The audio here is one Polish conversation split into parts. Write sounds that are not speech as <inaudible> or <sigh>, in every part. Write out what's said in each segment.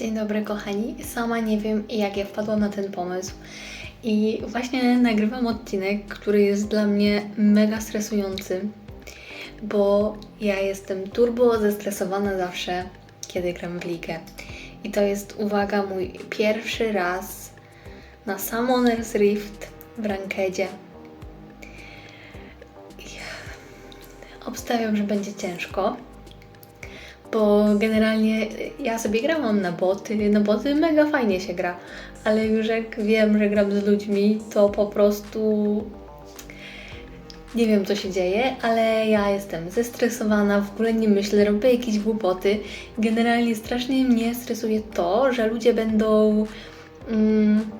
Dzień dobry, kochani. Sama nie wiem, jak ja wpadłam na ten pomysł. I właśnie nagrywam odcinek, który jest dla mnie mega stresujący, bo ja jestem turbo zestresowana zawsze, kiedy gram w ligę. I to jest, uwaga, mój pierwszy raz na Summoner's Rift w rankedzie. Obstawiam, że będzie ciężko bo generalnie ja sobie grałam na boty, na boty mega fajnie się gra, ale już jak wiem, że gram z ludźmi, to po prostu nie wiem co się dzieje, ale ja jestem zestresowana, w ogóle nie myślę, robię jakieś głupoty. Generalnie strasznie mnie stresuje to, że ludzie będą mm,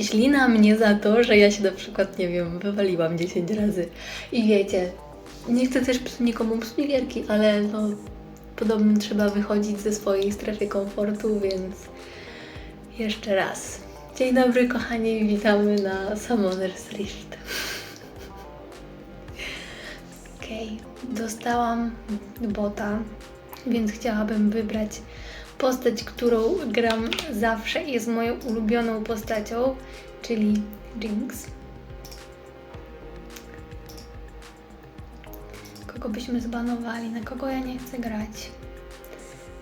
źli na mnie za to, że ja się na przykład, nie wiem, wywaliłam 10 razy. I wiecie, nie chcę też nikomu psuć gierki, ale no podobno trzeba wychodzić ze swojej strefy komfortu, więc jeszcze raz. Dzień dobry kochani, witamy na Summoner's Rift. <laughs> Okej, dostałam bota, więc chciałabym wybrać postać, którą gram zawsze i jest moją ulubioną postacią, czyli Jinx. Kogo byśmy zbanowali? Na kogo ja nie chcę grać?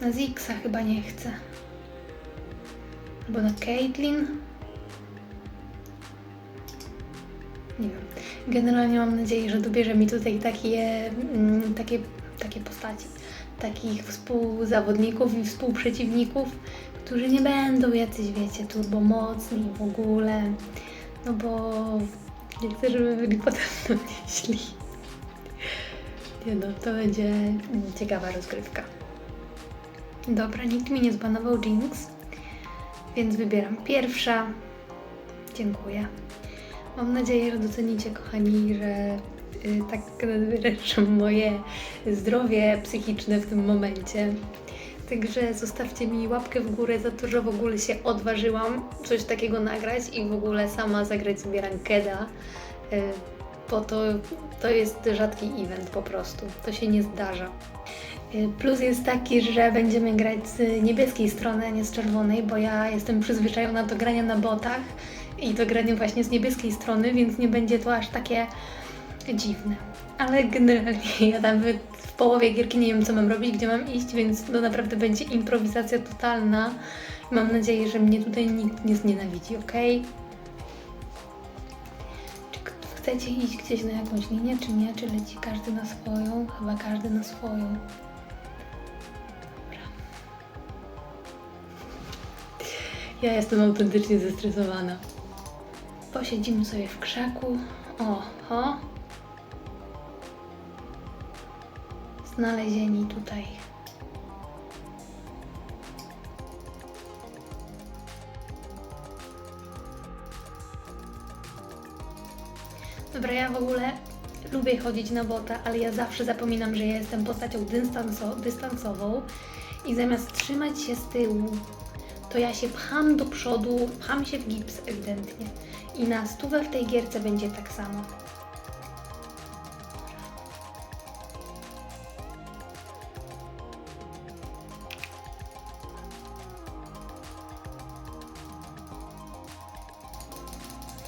Na Zixa chyba nie chcę. Albo na Caitlyn? Nie wiem. Generalnie mam nadzieję, że dobierze mi tutaj takie, mm, takie, takie postaci, takich współzawodników i współprzeciwników, którzy nie będą jacyś, wiecie, turbomocni w ogóle. No bo nie chcę, żeby byli potem <laughs> na mnie. Nie no, to będzie ciekawa rozgrywka. Dobra, nikt mi nie zbanował Jinx, więc wybieram pierwsza. Dziękuję. Mam nadzieję, że docenicie, kochani, że y, tak nadwyrężam moje zdrowie psychiczne w tym momencie. Także zostawcie mi łapkę w górę za to, że w ogóle się odważyłam coś takiego nagrać i w ogóle sama zagrać sobie rankeda, y, bo to, to jest rzadki event po prostu. To się nie zdarza. Y, Plus jest taki, że będziemy grać z niebieskiej strony, a nie z czerwonej, bo ja jestem przyzwyczajona do grania na botach i do grania właśnie z niebieskiej strony, więc nie będzie to aż takie dziwne. Ale generalnie <laughs> ja nawet w połowie gierki nie wiem, co mam robić, gdzie mam iść, więc to naprawdę będzie improwizacja totalna. Mam nadzieję, że mnie tutaj nikt nie znienawidzi, ok? Chcecie iść gdzieś na jakąś linię, czy nie? Czy leci każdy na swoją? Chyba każdy na swoją. Ja jestem autentycznie zestresowana. Posiedzimy sobie w krzaku. Oho. Znalezieni tutaj. Dobra, ja w ogóle lubię chodzić na bota, ale ja zawsze zapominam, że ja jestem postacią dystanso- dystansową i zamiast trzymać się z tyłu, to ja się pcham do przodu, pcham się w gips ewidentnie. I na stówę w tej gierce będzie tak samo.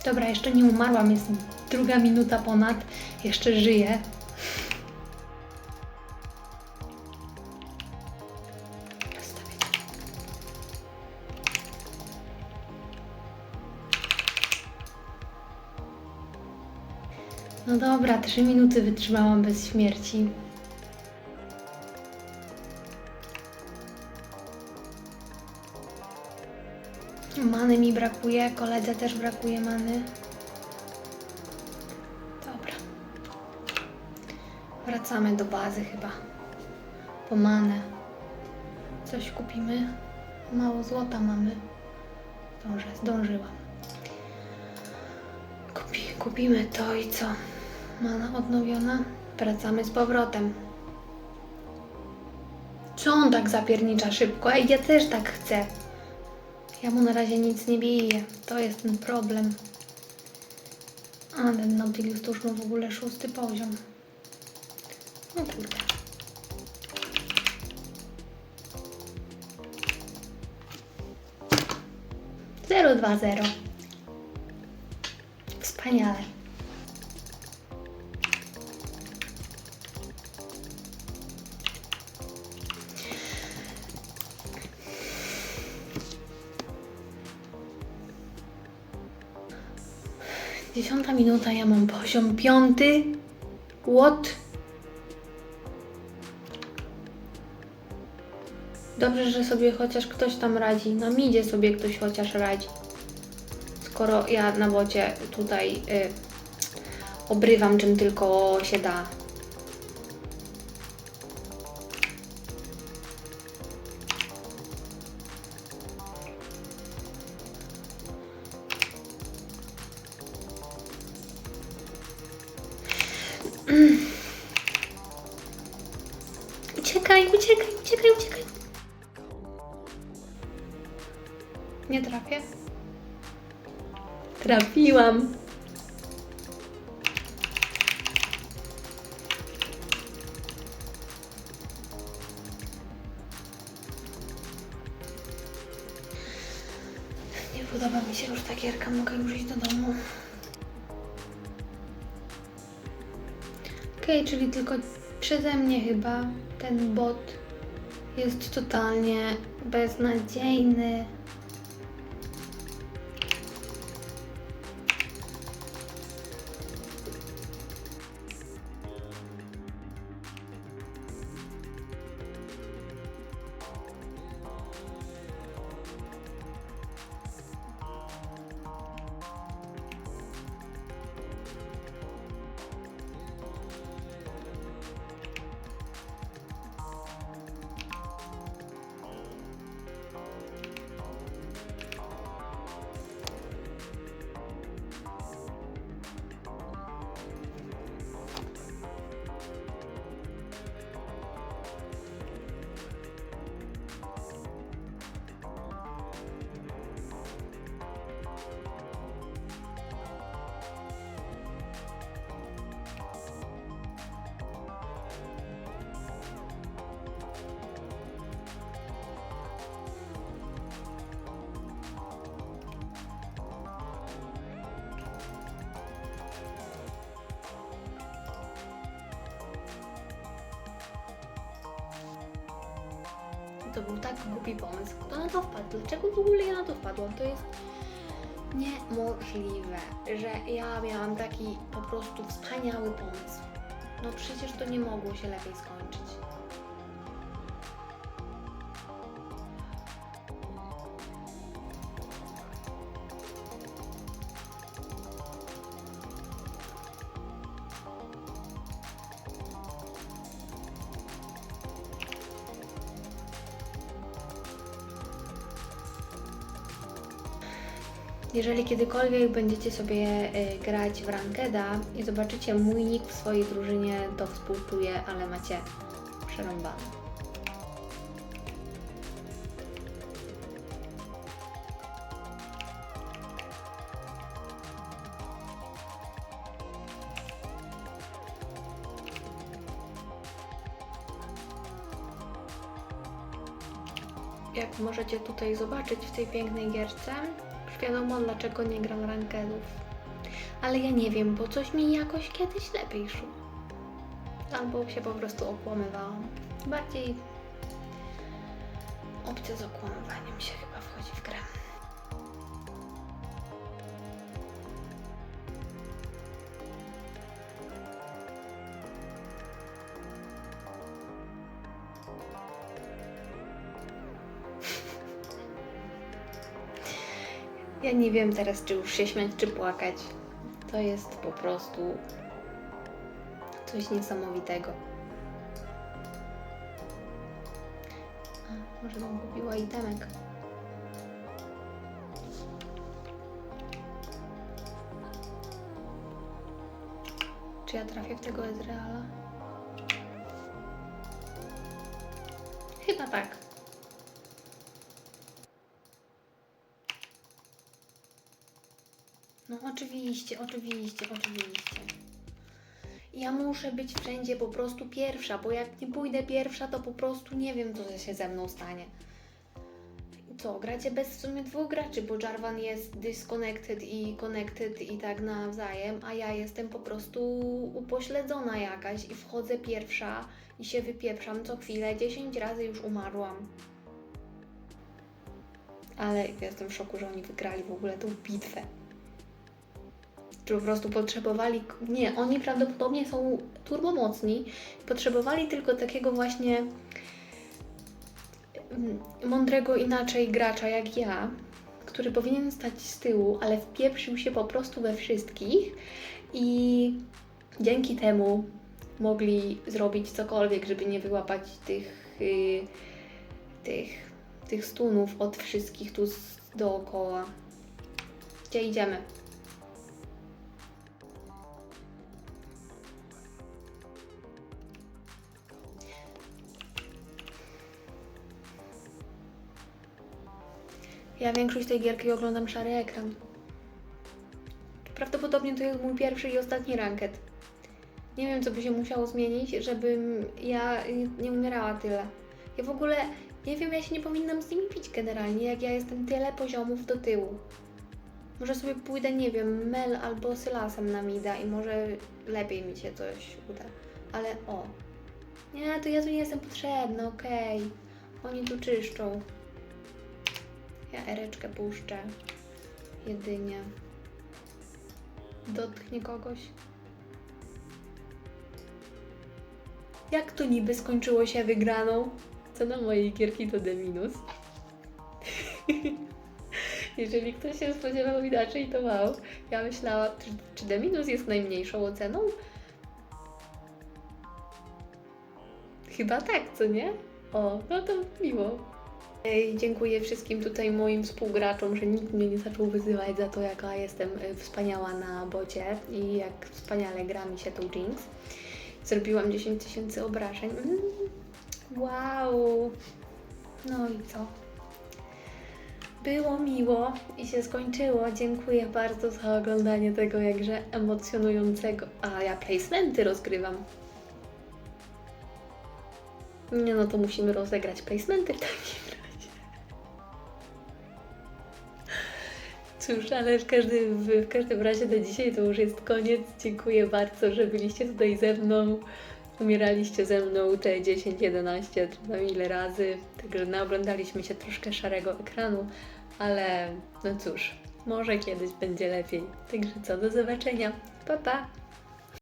Dobra, jeszcze nie umarłam, jest druga minuta ponad, jeszcze żyję. No dobra, trzy minuty wytrzymałam bez śmierci. Many mi brakuje, koledze też brakuje many. Wracamy do bazy chyba. Po manę. Coś kupimy. Mało złota mamy. Zdążę, zdążyłam. Kupi, kupimy to i co? Mana odnowiona. Wracamy z powrotem. Co on tak zapiernicza szybko? Ej, ja też tak chcę. Ja mu na razie nic nie biję. To jest ten problem. A ten Nautilus to już ma w ogóle szósty poziom. No kurde. 020. Wspaniale. Dziesiąta minuta, ja mam poziom piąty. What? Dobrze, że sobie chociaż ktoś tam radzi. Na midzie sobie ktoś chociaż radzi. Skoro ja na bocie tutaj y, obrywam czym tylko się da. Nie trafię. Trafiłam. Nie podoba mi się już ta gierka, mogę już iść do domu. Okej, czyli tylko przeze mnie chyba ten bot jest totalnie beznadziejny. To był tak głupi pomysł. Kto na to wpadł? Dlaczego w ogóle ja na to wpadłam? To jest niemożliwe, że ja miałam taki po prostu wspaniały pomysł. No przecież to nie mogło się lepiej skończyć. Jeżeli kiedykolwiek będziecie sobie y, grać w Rankeda i zobaczycie mój nick w swojej drużynie, to współczuję, ale macie przerąbane. Jak możecie tutaj zobaczyć w tej pięknej gierce, wiadomo dlaczego nie gram rankedów. Ale ja nie wiem, bo coś mi jakoś kiedyś lepiej szło. Albo się po prostu okłamywałam. Bardziej opcja z okłamywaniem się chyba wchodzi w grę. Ja nie wiem teraz, czy już się śmiać, czy płakać. To jest po prostu coś niesamowitego. A, może bym kupiła itemek. Czy ja trafię w tego Ezreala? Chyba tak. No oczywiście, oczywiście, oczywiście. Ja muszę być wszędzie po prostu pierwsza, bo jak nie pójdę pierwsza, to po prostu nie wiem, co się ze mną stanie. co, gracie bez w sumie dwóch graczy, bo Jarvan jest disconnected i connected i tak nawzajem, a ja jestem po prostu upośledzona jakaś i wchodzę pierwsza i się wypieprzam co chwilę, 10 razy już umarłam. Ale jestem w szoku, że oni wygrali w ogóle tą bitwę. Czy po prostu potrzebowali. Nie, oni prawdopodobnie są turbomocni. Potrzebowali tylko takiego właśnie mm, mądrego inaczej gracza jak ja, który powinien stać z tyłu, ale wpieprzył się po prostu we wszystkich i dzięki temu mogli zrobić cokolwiek, żeby nie wyłapać tych, y, tych, tych stunów od wszystkich tu z, dookoła. Gdzie idziemy? Ja większość tej gierki oglądam szary ekran. Prawdopodobnie to jest mój pierwszy i ostatni ranket. Nie wiem, co by się musiało zmienić, żebym ja nie umierała tyle. Ja w ogóle nie wiem, ja się nie powinnam z nimi pić generalnie, jak ja jestem tyle poziomów do tyłu. Może sobie pójdę, nie wiem, Mel albo Sylasem na mida i może lepiej mi się coś uda. Ale o. Nie, to ja tu nie jestem potrzebna, okej. Oni tu czyszczą. Ja ereczkę puszczę. Jedynie. Dotknie kogoś. Jak to niby skończyło się wygraną? Co na mojej gierki to D minus. <laughs> Jeżeli ktoś się spodziewał inaczej, to wow. Ja myślałam, czy, czy minus jest najmniejszą oceną? Chyba tak, co nie? O, no to miło. Ej, Dziękuję wszystkim tutaj moim współgraczom, że nikt mnie nie zaczął wyzywać za to, jaka jestem y, wspaniała na bocie i jak wspaniale gra mi się tą Jinx. Zrobiłam 10 tysięcy obrażeń. Mm, wow! No i co? Było miło i się skończyło. Dziękuję bardzo za oglądanie tego jakże emocjonującego. A ja placementy rozgrywam. Nie no, to musimy rozegrać placementy w <laughs> Cóż, ale w każdym, w każdym razie na dzisiaj to już jest koniec. Dziękuję bardzo, że byliście tutaj ze mną. Umieraliście ze mną te 10, 11, czy tam ile razy. Także naoglądaliśmy się troszkę szarego ekranu, ale no cóż, może kiedyś będzie lepiej. Także co, do zobaczenia. Pa, pa!